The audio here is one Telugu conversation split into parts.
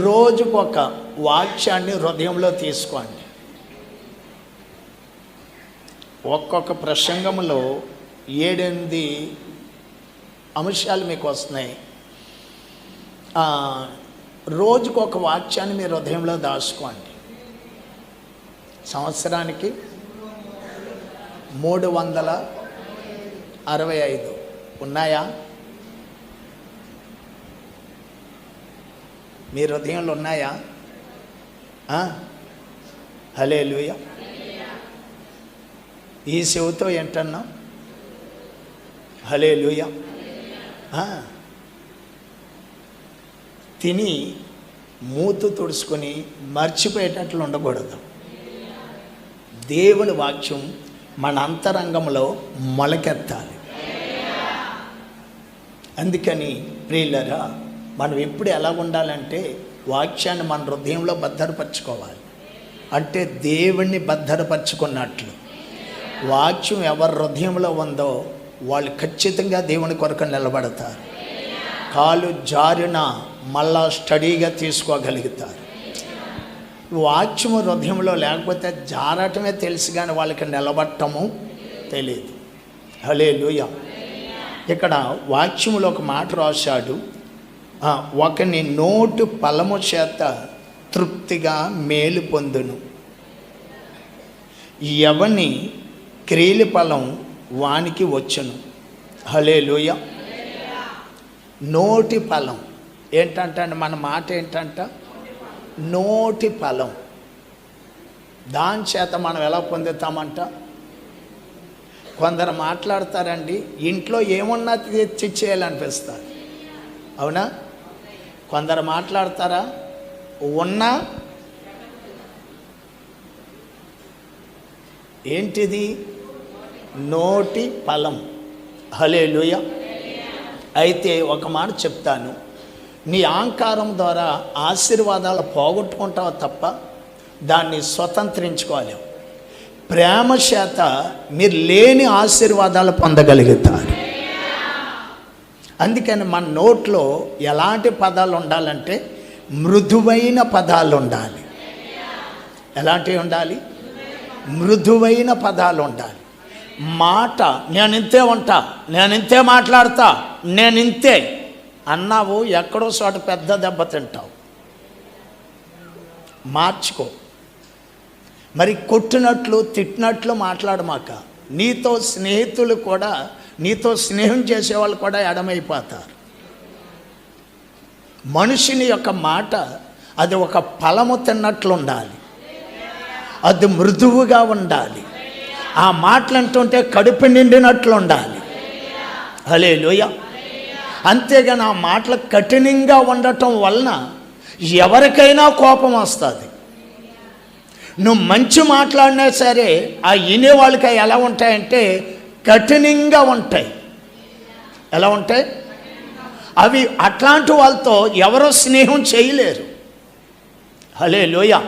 రోజుకు ఒక వాక్యాన్ని హృదయంలో తీసుకోండి. ఒక్కొక్క ప్రసంగంలో ఏడెనిమిది అంశాలు మీకు వస్తున్నాయి. రోజుకు ఒక వాక్యాన్ని మీరు హృదయంలో దాచుకోండి. సంవత్సరానికి మూడు వందల అరవై ఐదు. ఉన్నాయా? మీ హృదయంలో ఉన్నాయా? హలే లూయ ఈ చెవితో ఏంటన్నా? హలే లూయ తిని మూతు తుడుచుకొని మర్చిపోయేటట్లు ఉండకూడదు. దేవుని వాక్యం మన అంతరంగంలో మొలకెత్తాలి. అందుకని ప్రియులరా మనం ఎప్పుడు ఎలా ఉండాలంటే వాక్యాన్ని మన హృదయంలో భద్రపరచుకోవాలి. అంటే దేవుణ్ణి భద్రపరచుకున్నట్లు. వాక్యం ఎవరి హృదయంలో ఉందో వాళ్ళు ఖచ్చితంగా దేవుని కొరకు నిలబడతారు. కాలు జారిన మళ్ళా స్టడీగా తీసుకోగలుగుతారు. వాక్యము హృదయంలో లేకపోతే జారటమే తెలుసు కానీ వాళ్ళకి నిలబట్టము తెలియదు హలే లూయ ఇక్కడ వాక్యములో ఒక మాట రాశాడు. ఒకని నోటు ఫలము చేత తృప్తిగా మేలు పొందును. ఎవని క్రియలు ఫలం వానికి వచ్చును. హలే నోటి ఫలం. ఏంటంటే మన మాట ఏంటంట? నోటి ఫలం. దాని చేత మనం ఎలా పొందుతామంట? కొందరు మాట్లాడతారండి ఇంట్లో ఏమున్నా తెచ్చి చేయాలనిపిస్తారు. అవునా? కొందరు మాట్లాడతారా? ఉన్నా? ఏంటిది? నోటి ఫలం. హలే లూయ అయితే ఒక మాట చెప్తాను. నీ అహంకారం ద్వారా ఆశీర్వాదాలు పోగొట్టుకుంటావు తప్ప దాన్ని స్వతంత్రించుకోలేవు. ప్రేమ చేత మీరు లేని ఆశీర్వాదాలు పొందగలుగుతారు. అందుకని మన నోట్లో ఎలాంటి పదాలు ఉండాలంటే మృదువైన పదాలు ఉండాలి. ఎలాంటివి ఉండాలి? మృదువైన పదాలు ఉండాలి. మాట నేను ఇంతే ఉంటా నేను ఇంతే మాట్లాడతా నేను ఇంతే అన్నావు ఎక్కడో చోట పెద్ద దెబ్బ తింటావు. మార్చుకో. మరి కొట్టినట్లు తిట్టినట్లు మాట్లాడమాక నీతో స్నేహితులు కూడా నీతో స్నేహం చేసేవాళ్ళు కూడా ఎడమైపోతారు. మనిషిని యొక్క మాట అది ఒక ఫలము తిన్నట్లు ఉండాలి అది మృదువుగా ఉండాలి. ఆ మాటలు అంటుంటే కడుపు నిండినట్లు ఉండాలి హలే లోయ అంతేగాని ఆ మాటలు కఠినంగా ఉండటం వలన ఎవరికైనా కోపం వస్తుంది. నువ్వు మంచి మాట్లాడినా సరే ఆ వినే వాళ్ళకి ఎలా ఉంటాయంటే కఠినంగా ఉంటాయి. ఎలా ఉంటాయి? అవి అట్లాంటి వాళ్ళతో ఎవరో స్నేహం చేయలేరు. హలే లోయ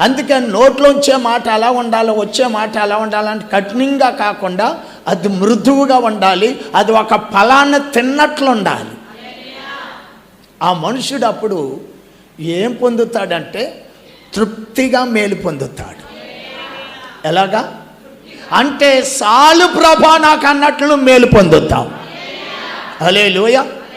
అందుకని నోట్లోంచే మాట ఎలా ఉండాలి వచ్చే మాట ఎలా ఉండాలంటే కఠినంగా కాకుండా అది మృదువుగా ఉండాలి అది ఒక ఫలాన్ని తిన్నట్లు ఉండాలి. ఆ మనుషుడు అప్పుడు ఏం పొందుతాడంటే తృప్తిగా మేలు పొందుతాడు. ఎలాగా? అంటే సాలు ప్రభా నాకు అన్నట్లు మేలు పొందుతాం. అలే లోయ